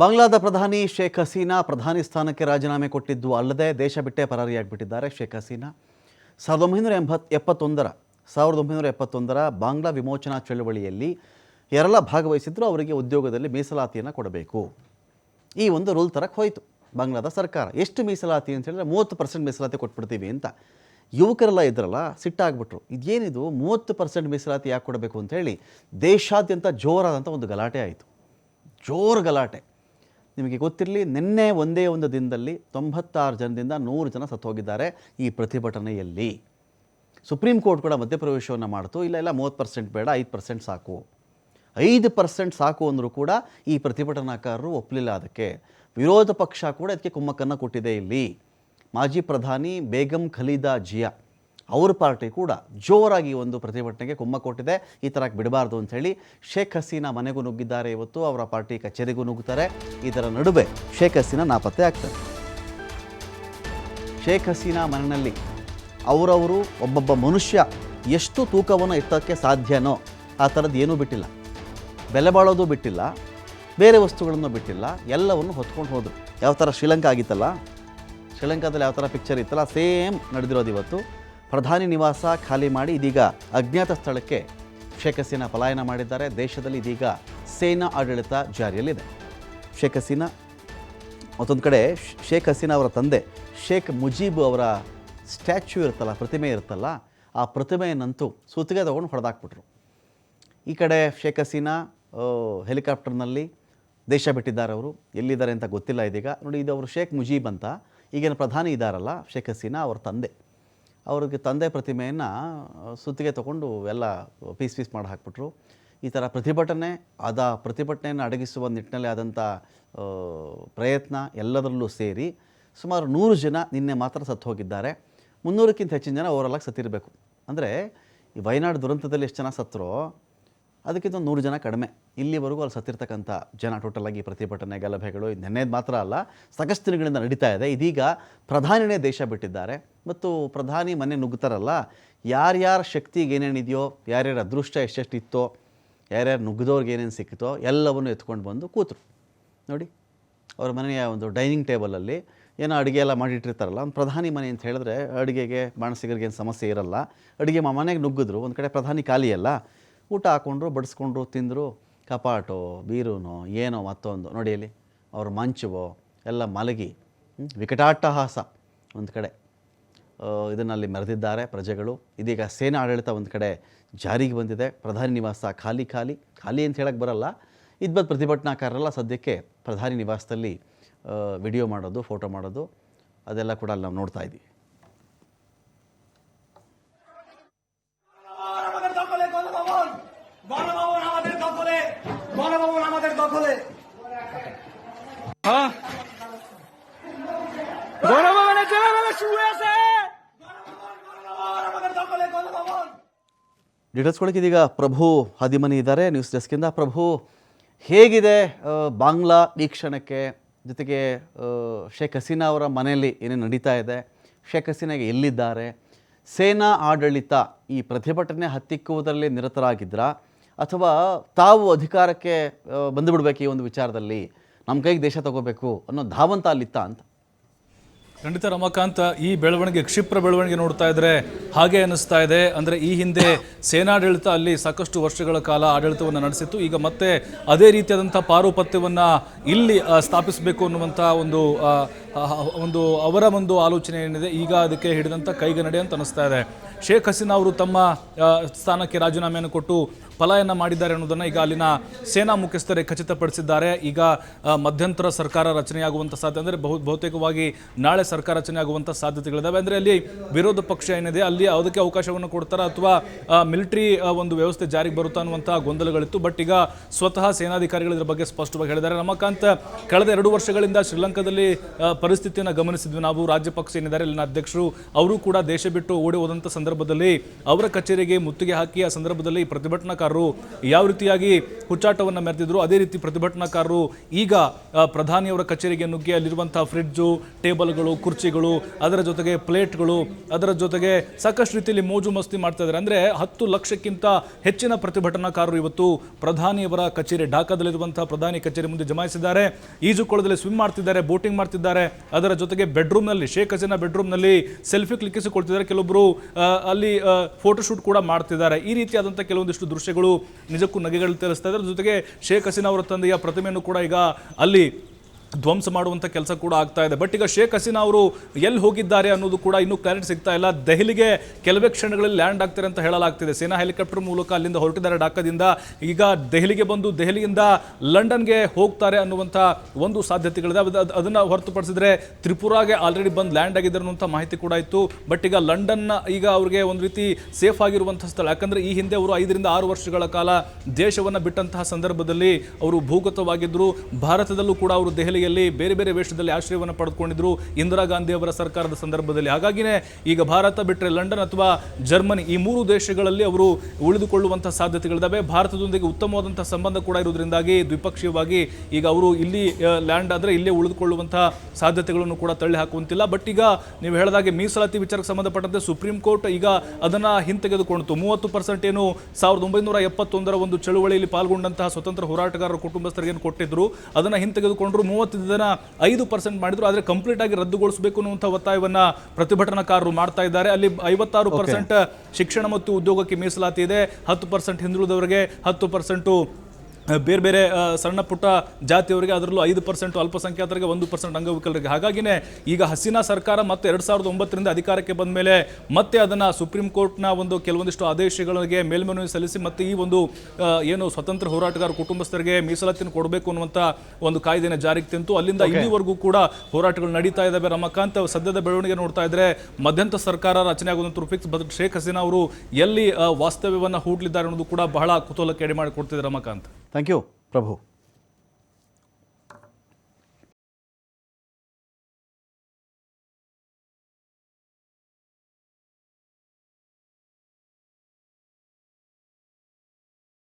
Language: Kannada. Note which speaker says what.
Speaker 1: ಬಾಂಗ್ಲಾದ ಪ್ರಧಾನಿ ಶೇಖ್ ಹಸೀನಾ ಪ್ರಧಾನಿ ಸ್ಥಾನಕ್ಕೆ ರಾಜೀನಾಮೆ ಕೊಟ್ಟಿದ್ದು ಅಲ್ಲದೆ ದೇಶ ಬಿಟ್ಟೇ ಪರಾರಿಯಾಗಿಬಿಟ್ಟಿದ್ದಾರೆ ಶೇಖ್ ಹಸೀನಾ. ಸಾವಿರದ ಒಂಬೈನೂರ ಎಂಬತ್ ಎಪ್ಪತ್ತೊಂದರ, ಸಾವಿರದ ಒಂಬೈನೂರ ಎಪ್ಪತ್ತೊಂದರ ಬಾಂಗ್ಲಾ ವಿಮೋಚನಾ ಚಳುವಳಿಯಲ್ಲಿ ಎರಲ ಭಾಗವಹಿಸಿದ್ರು ಅವರಿಗೆ ಉದ್ಯೋಗದಲ್ಲಿ ಮೀಸಲಾತಿಯನ್ನು ಕೊಡಬೇಕು. ಈ ಒಂದು ರೂಲ್ ತರಕ್ಕೆ ಹೋಯಿತು. ಬಾಂಗ್ಲಾದ ಸರ್ಕಾರ ಎಷ್ಟು ಮೀಸಲಾತಿ ಅಂತ ಹೇಳಿದ್ರೆ ಮೂವತ್ತು ಪರ್ಸೆಂಟ್ ಮೀಸಲಾತಿ ಕೊಟ್ಬಿಡ್ತೀವಿ ಅಂತ. ಯುವಕರೆಲ್ಲ ಇದ್ರಲ್ಲ, ಸಿಟ್ಟಾಗ್ಬಿಟ್ರು. ಇದೇನಿದು? ಮೂವತ್ತು ಪರ್ಸೆಂಟ್ ಮೀಸಲಾತಿ ಯಾಕೆ ಕೊಡಬೇಕು ಅಂತ ಹೇಳಿ ದೇಶಾದ್ಯಂತ ಜೋರಾದಂಥ ಒಂದು ಗಲಾಟೆ ಆಯಿತು. ಜೋರು ಗಲಾಟೆ. ನಿಮಗೆ ಗೊತ್ತಿರಲಿ, ನಿನ್ನೆ ಒಂದೇ ಒಂದು ದಿನದಲ್ಲಿ ತೊಂಬತ್ತಾರು ಜನದಿಂದ ನೂರು ಜನ ಸತ್ತು ಹೋಗಿದ್ದಾರೆ ಈ ಪ್ರತಿಭಟನೆಯಲ್ಲಿ. ಸುಪ್ರೀಂ ಕೋರ್ಟ್ ಕೂಡ ಮಧ್ಯಪ್ರವೇಶವನ್ನು ಮಾಡ್ತು. ಇಲ್ಲ ಇಲ್ಲ, ಮೂವತ್ತು ಪರ್ಸೆಂಟ್ ಬೇಡ, ಐದು ಪರ್ಸೆಂಟ್ ಸಾಕು. ಐದು ಪರ್ಸೆಂಟ್ ಸಾಕು ಅಂದರೂ ಕೂಡ ಈ ಪ್ರತಿಭಟನಾಕಾರರು ಒಪ್ಪಲಿಲ್ಲ ಅದಕ್ಕೆ. ವಿರೋಧ ಪಕ್ಷ ಕೂಡ ಇದಕ್ಕೆ ಕುಮ್ಮಕ್ಕನ್ನು ಕೊಟ್ಟಿದೆ ಇಲ್ಲಿ. ಮಾಜಿ ಪ್ರಧಾನಿ ಬೇಗಂ ಖಲೀದಾ ಜಿಯಾ. ಅವ್ರ ಪಾರ್ಟಿ ಕೂಡ ಜೋರಾಗಿ ಒಂದು ಪ್ರತಿಭಟನೆಗೆ ಕುಮ್ಮ ಕೊಟ್ಟಿದೆ ಈ ಥರ ಬಿಡಬಾರ್ದು ಅಂಥೇಳಿ ಶೇಖ್ ಹಸೀನಾ ಮನೆಗೂ ನುಗ್ಗಿದ್ದಾರೆ ಇವತ್ತು. ಅವರ ಪಾರ್ಟಿ ಕಚೇರಿಗೂ ನುಗ್ಗುತ್ತಾರೆ. ಇದರ ನಡುವೆ ಶೇಖ್ ಹಸೀನಾ ನಾಪತ್ತೆ ಆಗ್ತಾರೆ. ಶೇಖ್ ಹಸೀನಾ ಮನೆಯಲ್ಲಿ ಅವರವರು ಒಬ್ಬೊಬ್ಬ ಮನುಷ್ಯ ಎಷ್ಟು ತೂಕವನ್ನು ಎತ್ತೋಕ್ಕೆ ಸಾಧ್ಯನೋ ಆ ಥರದ್ದು ಏನೂ ಬಿಟ್ಟಿಲ್ಲ. ಬೆಲೆ ಬಾಳೋದು ಬಿಟ್ಟಿಲ್ಲ. ಬೇರೆ ವಸ್ತುಗಳನ್ನು ಬಿಟ್ಟಿಲ್ಲ. ಎಲ್ಲವನ್ನು ಹೊತ್ಕೊಂಡು ಹೋದರು. ಯಾವ ಥರ ಶ್ರೀಲಂಕಾ ಆಗಿತ್ತಲ್ಲ? ಶ್ರೀಲಂಕಾದಲ್ಲಿ ಯಾವ ಥರ ಪಿಕ್ಚರ್ ಇತ್ತಲ್ಲ? ಸೇಮ್ ನಡೆದಿರೋದು ಇವತ್ತು. ಪ್ರಧಾನಿ ನಿವಾಸ ಖಾಲಿ ಮಾಡಿ ಇದೀಗ ಅಜ್ಞಾತ ಸ್ಥಳಕ್ಕೆ ಶೇಖ್ ಹಸೀನಾ ಪಲಾಯನ ಮಾಡಿದ್ದಾರೆ. ದೇಶದಲ್ಲಿ ಇದೀಗ ಸೇನಾ ಆಡಳಿತ ಜಾರಿಯಲ್ಲಿದೆ. ಶೇಖ್ ಹಸೀನಾ, ಮತ್ತೊಂದು ಕಡೆ ಶೇಖ್ ಹಸೀನಾ ಅವರ ತಂದೆ ಶೇಖ್ ಮುಜೀಬ್ ಅವರ ಸ್ಟ್ಯಾಚ್ಯೂ ಇರುತ್ತಲ್ಲ, ಪ್ರತಿಮೆ ಇರುತ್ತಲ್ಲ, ಆ ಪ್ರತಿಮೆಯನ್ನಂತೂ ಸುತ್ತಿಗೆ ತಗೊಂಡು ಹೊಡೆದಾಕ್ಬಿಟ್ರು. ಈ ಕಡೆ ಶೇಖ್ ಹಸೀನಾ ಹೆಲಿಕಾಪ್ಟರ್ನಲ್ಲಿ ದೇಶ ಬಿಟ್ಟಿದ್ದಾರೆ ಅವರು. ಎಲ್ಲಿದ್ದಾರೆ ಅಂತ ಗೊತ್ತಿಲ್ಲ ಇದೀಗ. ನೋಡಿ, ಇದು ಅವರು ಶೇಖ್ ಮುಜೀಬ್ ಅಂತ. ಈಗಿನ ಪ್ರಧಾನಿ ಇದ್ದಾರಲ್ಲ ಶೇಖ್ ಹಸೀನಾ, ಅವರ ತಂದೆ. ಅವ್ರಿಗೆ ತಂದೆ ಪ್ರತಿಮೆಯನ್ನು ಸುತ್ತಿಗೆ ತಗೊಂಡು ಎಲ್ಲ ಪೀಸ್ ಪೀಸ್ ಮಾಡಿ ಹಾಕ್ಬಿಟ್ರು. ಈ ಥರ ಪ್ರತಿಭಟನೆ, ಅದ ಪ್ರತಿಭಟನೆಯನ್ನು ಅಡಗಿಸುವ ನಿಟ್ಟಿನಲ್ಲಿ ಆದಂಥ ಪ್ರಯತ್ನ ಎಲ್ಲದರಲ್ಲೂ ಸೇರಿ ಸುಮಾರು ನೂರು ಜನ ನಿನ್ನೆ ಮಾತ್ರ ಸತ್ತು ಹೋಗಿದ್ದಾರೆ. ಮುನ್ನೂರಕ್ಕಿಂತ ಹೆಚ್ಚಿನ ಜನ ಓವರಲ್ಲಾಗಿ ಸತ್ತಿರಬೇಕು. ಅಂದರೆ ಈ ವಯನಾಡು ದುರಂತದಲ್ಲಿ ಎಷ್ಟು ಜನ ಸತ್ತರೋ ಅದಕ್ಕಿಂತ ನೂರು ಜನ ಕಡಿಮೆ. ಇಲ್ಲಿವರೆಗೂ ಅಲ್ಲಿ ಸತ್ತಿರ್ತಕ್ಕಂಥ ಜನ ಟೋಟಲಾಗಿ ಪ್ರತಿಭಟನೆ ಗಲಭೆಗಳು ನೆನ್ನೆದು ಮಾತ್ರ ಅಲ್ಲ, ಸಾಕಷ್ಟು ದಿನಗಳಿಂದ ನಡೀತಾ ಇದೆ. ಇದೀಗ ಪ್ರಧಾನಿನೇ ದೇಶ ಬಿಟ್ಟಿದ್ದಾರೆ. ಮತ್ತು ಪ್ರಧಾನಿ ಮನೆ ನುಗ್ಗುತ್ತಾರಲ್ಲ, ಯಾರ್ಯಾರ ಶಕ್ತಿಗೆ ಏನೇನಿದೆಯೋ ಯಾರ್ಯಾರ ಅದೃಷ್ಟ ಎಷ್ಟೆಷ್ಟು ಇತ್ತೋ ಯಾರ್ಯಾರು ನುಗ್ಗಿದವ್ರಿಗೆ ಏನೇನು ಸಿಕ್ಕಿತೋ ಎಲ್ಲವನ್ನು ಎತ್ಕೊಂಡು ಬಂದು ಕೂತರು. ನೋಡಿ, ಅವ್ರ ಮನೆಯ ಒಂದು ಡೈನಿಂಗ್ ಟೇಬಲಲ್ಲಿ ಏನೋ ಅಡುಗೆ ಎಲ್ಲ ಮಾಡಿಟ್ಟಿರ್ತಾರಲ್ಲ, ಒಂದು ಪ್ರಧಾನಿ ಮನೆ ಅಂತ ಹೇಳಿದ್ರೆ ಅಡುಗೆಗೆ ಬಾಣಸಿಗರಿಗೆ ಏನು ಸಮಸ್ಯೆ ಇರಲ್ಲ. ಅಡುಗೆ ಮನೆಗೆ ನುಗ್ಗಿದ್ರು, ಒಂದು ಕಡೆ ಪ್ರಧಾನಿ ಖಾಲಿ ಅಲ್ಲ ಊಟ ಹಾಕ್ಕೊಂಡ್ರು ಬಡಿಸ್ಕೊಂಡ್ರು, ತಿಂದರು, ಕಪಾಟೋ, ಬೀರೂನೋ, ಏನೋ ಮತ್ತೊಂದು. ನೋಡಿ ಅಲ್ಲಿ ಅವ್ರ ಮಂಚುವೋ, ಎಲ್ಲ ಮಲಗಿ ವಿಕಟಾಟ್ಟಹಾಸ ಒಂದು ಕಡೆ. ಇದನ್ನಲ್ಲಿ ಮೆರೆದಿದ್ದಾರೆ ಪ್ರಜೆಗಳು. ಇದೀಗ ಸೇನಾ ಆಡಳಿತ ಒಂದು ಕಡೆ ಜಾರಿಗೆ ಬಂದಿದೆ. ಪ್ರಧಾನಿ ನಿವಾಸ ಖಾಲಿ ಖಾಲಿ ಖಾಲಿ ಅಂತ ಹೇಳಕ್ಕೆ ಬರಲ್ಲ. ಇದ್ಬದ್ ಪ್ರತಿಭಟನಾಕಾರರೆಲ್ಲ ಸದ್ಯಕ್ಕೆ ಪ್ರಧಾನಿ ನಿವಾಸದಲ್ಲಿ ವಿಡಿಯೋ ಮಾಡೋದು, ಫೋಟೋ ಮಾಡೋದು, ಅದೆಲ್ಲ ಕೂಡ ಅಲ್ಲಿ ನಾವು ನೋಡ್ತಾ ಇದ್ದೀವಿ. ಡೀಟೇಲ್ಸ್ಗಳಿಗೆ ಇದೀಗ ಪ್ರಭು ಹದಿಮನಿ ಇದ್ದಾರೆ. ನ್ಯೂಸ್ ಡೆಸ್ಕಿಂದ ಪ್ರಭು, ಹೇಗಿದೆ ಬಾಂಗ್ಲಾ ವೀಕ್ಷಣಕ್ಕೆ? ಜೊತೆಗೆ ಶೇಖ್ ಹಸೀನಾ ಅವರ ಮನೆಯಲ್ಲಿ ಏನೇನು ನಡೀತಾ ಇದೆ? ಶೇಖ್ ಹಸೀನಾಗೆ ಎಲ್ಲಿದ್ದಾರೆ? ಸೇನಾ ಆಡಳಿತ ಈ ಪ್ರತಿಭಟನೆ ಹತ್ತಿಕ್ಕುವುದರಲ್ಲಿ ನಿರತರಾಗಿದ್ರಾ? ಅಥವಾ ತಾವು ಅಧಿಕಾರಕ್ಕೆ ಬಂದುಬಿಡ್ಬೇಕು ಈ ಒಂದು ವಿಚಾರದಲ್ಲಿ? ನಮ್ಮ ಕೈಗೆ ದೇಶ ತಗೋಬೇಕು ಅನ್ನೋ ಧಾವಂತ ಅಲ್ಲಿತ್ತ ಅಂತ.
Speaker 2: ಖಂಡಿತ ರಮಾಕಾಂತ್, ಈ ಬೆಳವಣಿಗೆ, ಕ್ಷಿಪ್ರ ಬೆಳವಣಿಗೆ ನೋಡ್ತಾ ಇದ್ರೆ ಹಾಗೆ ಅನಿಸ್ತಾ ಇದೆ. ಅಂದ್ರೆ ಈ ಹಿಂದೆ ಸೇನಾಡಳಿತ ಅಲ್ಲಿ ಸಾಕಷ್ಟು ವರ್ಷಗಳ ಕಾಲ ಆಡಳಿತವನ್ನು ನಡೆಸಿತ್ತು. ಈಗ ಮತ್ತೆ ಅದೇ ರೀತಿಯಾದಂಥ ಪಾರುಪತ್ಯವನ್ನು ಇಲ್ಲಿ ಸ್ಥಾಪಿಸಬೇಕು ಅನ್ನುವಂಥ ಒಂದು ಒಂದು, ಅವರ ಒಂದು ಆಲೋಚನೆ ಏನಿದೆ, ಈಗ ಅದಕ್ಕೆ ಹಿಡಿದಂಥ ಕೈಗನ್ನಡಿ ಅಂತ ಅನಿಸ್ತಾ ಇದೆ. ಶೇಖ್ ಹಸೀನಾ ಅವರು ತಮ್ಮ ಸ್ಥಾನಕ್ಕೆ ರಾಜೀನಾಮೆಯನ್ನು ಕೊಟ್ಟು ಪಲಾಯನ ಮಾಡಿದ್ದಾರೆ ಅನ್ನೋದನ್ನು ಈಗ ಅಲ್ಲಿನ ಸೇನಾ ಮುಖ್ಯಸ್ಥರೇ ಖಚಿತಪಡಿಸಿದ್ದಾರೆ. ಈಗ ಮಧ್ಯಂತರ ಸರ್ಕಾರ ರಚನೆಯಾಗುವಂಥ ಸಾಧ್ಯತೆ ಅಂದರೆ ಬಹು, ಬಹುತೇಕವಾಗಿ ನಾಳೆ ಸರ್ಕಾರ ರಚನೆಯಾಗುವಂಥ ಸಾಧ್ಯತೆಗಳಿದ್ದಾವೆ ಅಂದರೆ ಅಲ್ಲಿ ವಿರೋಧ ಪಕ್ಷ ಏನಿದೆ, ಅಲ್ಲಿ ಅದಕ್ಕೆ ಅವಕಾಶವನ್ನು ಕೊಡ್ತಾರೆ ಅಥವಾ ಮಿಲಿಟರಿ ಒಂದು ವ್ಯವಸ್ಥೆ ಜಾರಿಗೆ ಬರುತ್ತಾ ಅನ್ನುವಂಥ ಗೊಂದಲಗಳಿತ್ತು. ಬಟ್ ಈಗ ಸ್ವತಃ ಸೇನಾಧಿಕಾರಿಗಳು ಇದರ ಬಗ್ಗೆ ಸ್ಪಷ್ಟವಾಗಿ ಹೇಳಿದ್ದಾರೆ. ರಮಾಕಾಂತ್ ಕಳೆದ ಎರಡು ವರ್ಷಗಳಿಂದ ಶ್ರೀಲಂಕಾದಲ್ಲಿ ಪರಿಸ್ಥಿತಿಯನ್ನು ಗಮನಿಸಿದ್ವಿ. ನಾವು ರಾಜ್ಯ ಪಕ್ಷ ಏನಿದ್ದಾರೆ, ಅಲ್ಲಿನ ಅಧ್ಯಕ್ಷರು, ಅವರು ಕೂಡ ದೇಶ ಬಿಟ್ಟು ಓಡಿ ಹೋದಂಥ ಸಂದರ್ಭದಲ್ಲಿ ಅವರ ಕಚೇರಿಗೆ ಮುತ್ತಿಗೆ ಹಾಕಿ ಆ ಸಂದರ್ಭದಲ್ಲಿ ಪ್ರತಿಭಟನಾಕಾರರು ಪ್ರತಿಭಟನಾಕಾರರು ಯಾವ ರೀತಿಯಾಗಿ ಹುಚ್ಚಾಟವನ್ನು ಮೆರೆದಿದ್ರು, ಅದೇ ರೀತಿ ಪ್ರತಿಭಟನಾಕಾರರು ಈಗ ಪ್ರಧಾನಿಯವರ ಕಚೇರಿಗೆ ನುಗ್ಗಿ ಅಲ್ಲಿರುವಂತಹ ಫ್ರಿಡ್ಜು, ಟೇಬಲ್ಗಳು, ಕುರ್ಚಿಗಳು, ಅದರ ಜೊತೆಗೆ ಪ್ಲೇಟ್ಗಳು, ಅದರ ಜೊತೆಗೆ ಸಾಕಷ್ಟು ರೀತಿಯಲ್ಲಿ ಮೋಜು ಮಸ್ತಿ ಮಾಡ್ತಾ ಇದ್ದಾರೆ. ಅಂದ್ರೆ ಹತ್ತು ಲಕ್ಷಕ್ಕಿಂತ ಹೆಚ್ಚಿನ ಪ್ರತಿಭಟನಾಕಾರರು ಇವತ್ತು ಪ್ರಧಾನಿಯವರ ಕಚೇರಿ, ಢಾಕಾದಲ್ಲಿರುವಂತಹ ಪ್ರಧಾನಿ ಕಚೇರಿ ಮುಂದೆ ಜಮಾಯಿಸಿದ್ದಾರೆ. ಈಜುಕೊಳದಲ್ಲಿ ಸ್ವಿಮ್ ಮಾಡ್ತಿದ್ದಾರೆ ಬೋಟಿಂಗ್ ಮಾಡ್ತಿದ್ದಾರೆ. ಅದರ ಜೊತೆಗೆ ಬೆಡ್ರೂಮ್ನಲ್ಲಿ ಶೇಖ್ ಹಸೀನಾ ಬೆಡ್ರೂಮ್ನಲ್ಲಿ ಸೆಲ್ಫಿ ಕ್ಲಿಕ್ಕಿಸಿಕೊಳ್ತಿದ್ದಾರೆ ಕೆಲವೊಬ್ಬರು ಅಲ್ಲಿ ಫೋಟೋಶೂಟ್ ಕೂಡ ಮಾಡ್ತಿದ್ದಾರೆ. ಈ ರೀತಿಯಾದಂಥ ಕೆಲವೊಂದಿಷ್ಟು ದೃಶ್ಯಗಳು ನಿಜಕ್ಕೂ ನಗೆಗಳು ತೇರಿಸ್ತಾ ಇದ್ದಾರೆ. ಜೊತೆಗೆ ಶೇಖ್ ಹಸೀನಾ ಅವರ ತಂದೆಯ ಪ್ರತಿಮೆಯನ್ನು ಕೂಡ ಈಗ ಅಲ್ಲಿ ಧ್ವಂಸ ಮಾಡುವಂಥ ಕೆಲಸ ಕೂಡ ಆಗ್ತಾ ಇದೆ. ಬಟ್ ಈಗ ಶೇಖ್ ಹಸೀನಾ ಅವರು ಎಲ್ಲಿ ಹೋಗಿದ್ದಾರೆ ಅನ್ನೋದು ಕೂಡ ಇನ್ನೂ ಕ್ಲಾರಿಟಿ ಸಿಗ್ತಾ ಇಲ್ಲ. ದೆಹಲಿಗೆ ಕೆಲವೇ ಕ್ಷಣಗಳಲ್ಲಿ ಲ್ಯಾಂಡ್ ಆಗ್ತಾರೆ ಅಂತ ಹೇಳಲಾಗ್ತಿದೆ. ಸೇನಾ ಹೆಲಿಕಾಪ್ಟರ್ ಮೂಲಕ ಅಲ್ಲಿಂದ ಹೊರಟಿದ್ದಾರೆ ಡಾಕದಿಂದ. ಈಗ ದೆಹಲಿಗೆ ಬಂದು ದೆಹಲಿಯಿಂದ ಲಂಡನ್ಗೆ ಹೋಗ್ತಾರೆ ಅನ್ನುವಂಥ ಒಂದು ಸಾಧ್ಯತೆಗಳಿದೆ. ಅದನ್ನು ಅದ್- ಅದನ್ನ ಹೊರತುಪಡಿಸಿದ್ರೆ ತ್ರಿಪುರಾಗೆ ಆಲ್ರೆಡಿ ಬಂದು ಲ್ಯಾಂಡ್ ಆಗಿದ್ದಾರೆ ಅನ್ನುವಂಥ ಮಾಹಿತಿ ಕೂಡ ಇತ್ತು. ಬಟ್ ಈಗ ಲಂಡನ್ನ ಈಗ ಅವ್ರಿಗೆ ಒಂದು ರೀತಿ ಸೇಫ್ ಆಗಿರುವಂಥ ಸ್ಥಳ. ಯಾಕಂದರೆ ಈ ಹಿಂದೆ ಅವರು ಐದರಿಂದ ಆರು ವರ್ಷಗಳ ಕಾಲ ದೇಶವನ್ನು ಬಿಟ್ಟಂತಹ ಸಂದರ್ಭದಲ್ಲಿ ಅವರು ಭೂಗತವಾಗಿದ್ದರು ಭಾರತದಲ್ಲೂ ಕೂಡ ಅವರು ದೆಹಲಿಯಲ್ಲಿ ಬೇರೆ ಬೇರೆ ವೇಷದಲ್ಲಿ ಆಶ್ರಯವನ್ನು ಪಡೆದುಕೊಂಡಿದ್ರು ಇಂದಿರಾ ಗಾಂಧಿ ಅವರ ಸರ್ಕಾರದ ಸಂದರ್ಭದಲ್ಲಿ. ಹಾಗಾಗಿನೇ ಈಗ ಭಾರತ ಬಿಟ್ಟರೆ ಲಂಡನ್ ಅಥವಾ ಜರ್ಮನಿ ಈ ಮೂರು ದೇಶಗಳಲ್ಲಿ ಅವರು ಉಳಿದುಕೊಳ್ಳುವಂಥ ಸಾಧ್ಯತೆಗಳಿದ್ದಾವೆ. ಭಾರತದೊಂದಿಗೆ ಉತ್ತಮವಾದಂಥ ಸಂಬಂಧ ಕೂಡ ಇರುವುದರಿಂದಾಗಿ ದ್ವಿಪಕ್ಷೀಯವಾಗಿ ಈಗ ಅವರು ಇಲ್ಲಿ ಲ್ಯಾಂಡ್ ಆದರೆ ಇಲ್ಲೇ ಉಳಿದುಕೊಳ್ಳುವಂಥ ಸಾಧ್ಯತೆಗಳನ್ನು ಕೂಡ ತಳ್ಳಿ ಹಾಕುವಂತಿಲ್ಲ ಬಟ್ ಈಗ ನೀವು ಹೇಳಿದಾಗೆ ಮೀಸಲಾತಿ ವಿಚಾರಕ್ಕೆ ಸಂಬಂಧಪಟ್ಟಂತೆ ಸುಪ್ರೀಂ ಕೋರ್ಟ್ ಈಗ ಅದನ್ನ ಹಿಂತೆಗೆದುಕೊಂಡಿತು. ಮೂವತ್ತು ಪರ್ಸೆಂಟ್ ಏನು ಸಾವಿರದ ಒಂಬೈನೂರ ಎಪ್ಪತ್ತೊಂದರ ಒಂದು ಚಳುವಳಿಯಲ್ಲಿ ಪಾಲ್ಗೊಂಡಂತಹ ಸ್ವತಂತ್ರ ಹೋರಾಟಗಾರರ ಕುಟುಂಬಸ್ಥರಿಗೆ ಕೊಟ್ಟಿದ್ದರು ಅದನ್ನ ಹಿಂತೆಗೆದುಕೊಂಡ್ರು. ಮೂವತ್ತು ದಿನ ಐದು ಪರ್ಸೆಂಟ್ ಮಾಡಿದ್ರು ಆದರೆ ಕಂಪ್ಲೀಟ್ ಆಗಿ ರದ್ದುಗೊಳಿಸಬೇಕು ಅನ್ನುವಂಥ ಒತ್ತಾಯವನ್ನ ಪ್ರತಿಭಟನಾಕಾರರು ಮಾಡ್ತಾ ಇದ್ದಾರೆ. ಅಲ್ಲಿ ಐವತ್ತಾರು ಪರ್ಸೆಂಟ್ ಶಿಕ್ಷಣ ಮತ್ತು ಉದ್ಯೋಗಕ್ಕೆ ಮೀಸಲಾತಿ ಇದೆ. ಹತ್ತು ಪರ್ಸೆಂಟ್ ಹಿಂದುಳಿದವರಿಗೆ ಹತ್ತು ಪರ್ಸೆಂಟು ಬೇರೆ ಬೇರೆ ಸಣ್ಣ ಪುಟ್ಟ ಜಾತಿಯವರಿಗೆ ಅದರಲ್ಲೂ ಐದು ಪರ್ಸೆಂಟ್ ಅಲ್ಪಸಂಖ್ಯಾತರಿಗೆ ಒಂದು ಪರ್ಸೆಂಟ್ ಅಂಗವಿಕಲರಿಗೆ. ಹಾಗಾಗಿನೇ ಈಗ ಹಸೀನಾ ಸರ್ಕಾರ ಮತ್ತೆ ಎರಡು ಸಾವಿರದ ಒಂಬತ್ತರಿಂದ ಅಧಿಕಾರಕ್ಕೆ ಬಂದ ಮೇಲೆ ಮತ್ತೆ ಅದನ್ನು ಸುಪ್ರೀಂ ಕೋರ್ಟ್ನ ಒಂದು ಕೆಲವೊಂದಿಷ್ಟು ಆದೇಶಗಳಿಗೆ ಮೇಲ್ಮನವಿ ಸಲ್ಲಿಸಿ ಮತ್ತೆ ಈ ಒಂದು ಏನು ಸ್ವತಂತ್ರ ಹೋರಾಟಗಾರ ಕುಟುಂಬಸ್ಥರಿಗೆ ಮೀಸಲಾತಿಯನ್ನು ಕೊಡಬೇಕು ಅನ್ನುವಂಥ ಒಂದು ಕಾಯ್ದೆನ ಜಾರಿಗೆ ತಂತು. ಅಲ್ಲಿಂದ ಇಲ್ಲಿವರೆಗೂ ಕೂಡ ಹೋರಾಟಗಳು ನಡೀತಾ ಇದ್ದಾವೆ ರಮಕಾಂತ್ ಸದ್ಯದ ಬೆಳವಣಿಗೆ ನೋಡ್ತಾ ಇದ್ರೆ ಮಧ್ಯಂತ ಸರ್ಕಾರ ರಚನೆ ಆಗುವಂಥ ಫಿಕ್ಸ್ ಬದಲು ಶೇಖ್ ಹಸೀನಾ ಅವರು ಎಲ್ಲಿ ವಾಸ್ತವ್ಯವನ್ನು ಹೂಡಲಿದ್ದಾರೆ ಅನ್ನೋದು ಕೂಡ ಬಹಳ ಕುತೂಹಲಕ್ಕೆ ಎಡೆ ಮಾಡಿ Ramakant Ramakant.
Speaker 1: Thank you, Prabhu.